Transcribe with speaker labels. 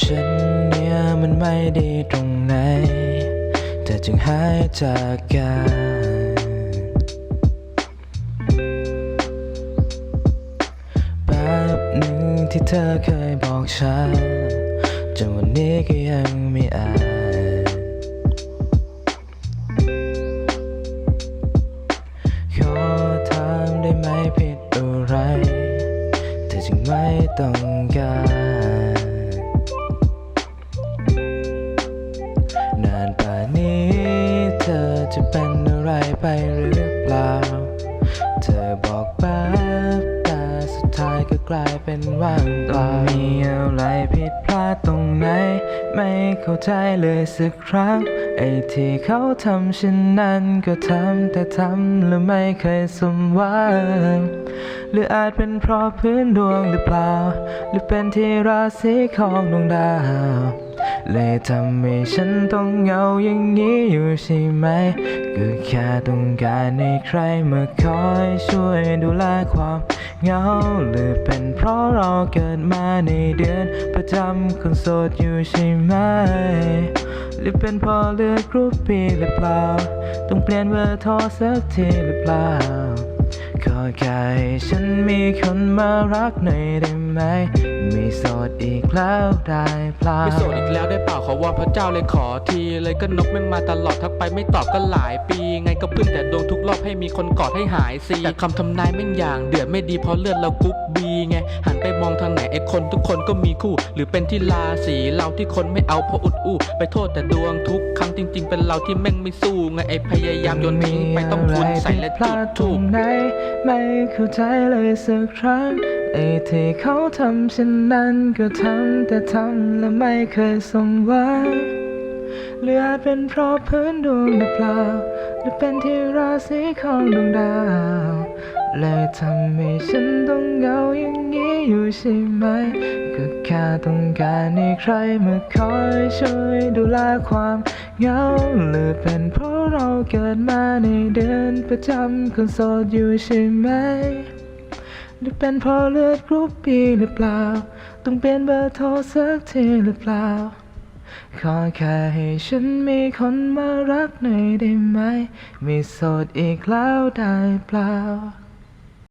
Speaker 1: ฉันเนี่ยมันไม่ดีตรงไหนแต่จึงหายจากกันแป๊บหนึ่งที่เธอเคยบอกฉันจนวันนี้ก็ยังไม่อาจ จึงไม่ต้องการนานป่านนี้เธอจะเป็นอะไรไปหรือเปล่า เธอบอกแป๊บ ท้ายก็กลายเป็นว่างเปล่ามีอะไรผิดพลาดตรงไหน ไม่เข้าใจเลยสักครั้ง ไอ้ที่เขาทำฉันนั้นก็ทำแต่ทำแล้วไม่เคยสมหวังหรืออาจเป็นเพราะพื้นดวงหรือเปล่า หรือเป็นที่ราศีของดวงดาว เลยทำให้ฉันต้องเหงาอย่างนี้อยู่ใช่ไหม ก็แค่ต้องการให้ใครมาคอยช่วยดูแลความเหงาหรือเป็นเพราะเราเกิดมาในเดือนประจำคนโสดอยู่ใช่ไหม หรือเป็นเพราะเลือกกรุ๊ปปีหรือเปล่า ต้องเปลี่ยนเบอร์โทรสักทีหรือเปล่าขอแค่ฉันมีคนมารักหน่อยได้ไหม ไม่โสดอีกแล้วได้เปล่า
Speaker 2: ไม่โสดอีกแล้วได้เปล่าขอวอนพระเจ้าเลยขอที เลยก็นกแม่งมาตลอดทักไปไม่ตอบก็หลายปี ไงก็พึ่งแต่ดวงทุกรอบให้มีคนกอดให้หายซีแต่คำทำนายแม่งอย่างเดือดไม่ดีเพราะเลือดเรากรุ๊ปบีไงหันไปมองทางไหนไอ้คนทุกคนก็มีคู่ หรือเป็นที่ราศีเราที่คนไม่เอาเพราะอุดอู้ไปโทษแต่ดวงทุกครั้งจริง ๆ เป็นเราที่แม่งไม่สู้ไงไอ้พยายามโยนทิ้งไปต้องคูณใส่และ
Speaker 1: พ
Speaker 2: จุ
Speaker 1: ลา
Speaker 2: ด
Speaker 1: ดตร
Speaker 2: ถูก
Speaker 1: งไหนไม่เข้าใจเลยสักครั้ง ไอ้ที่เขาทำฉันนั้นก็ทำแต่ทำและไม่เคยสมหวังหรือเป็นเพราะพื้นดวงหรือเปล่าหรือเป็นที่ราศีของดวงดาวเลยทำให้ฉันต้องเหงาอย่างนี้อยู่ใช่ไหม ก็แค่ต้องการให้ใครมาคอยช่วยดูแลความเหงาหรือเป็นเพราะเราเกิดมาในเดือนประจำคนโสดอยู่ใช่ไหม หรือเป็นเพราะเลือดกรุ๊ปบีหรือเปล่า ต้องเปลี่ยนเบอร์โทรสักทีหรือเปล่า ขอแค่ให้ฉันมีคนมารักหน่อยได้ไหม ไม่โสดอีกแล้วได้เปล่า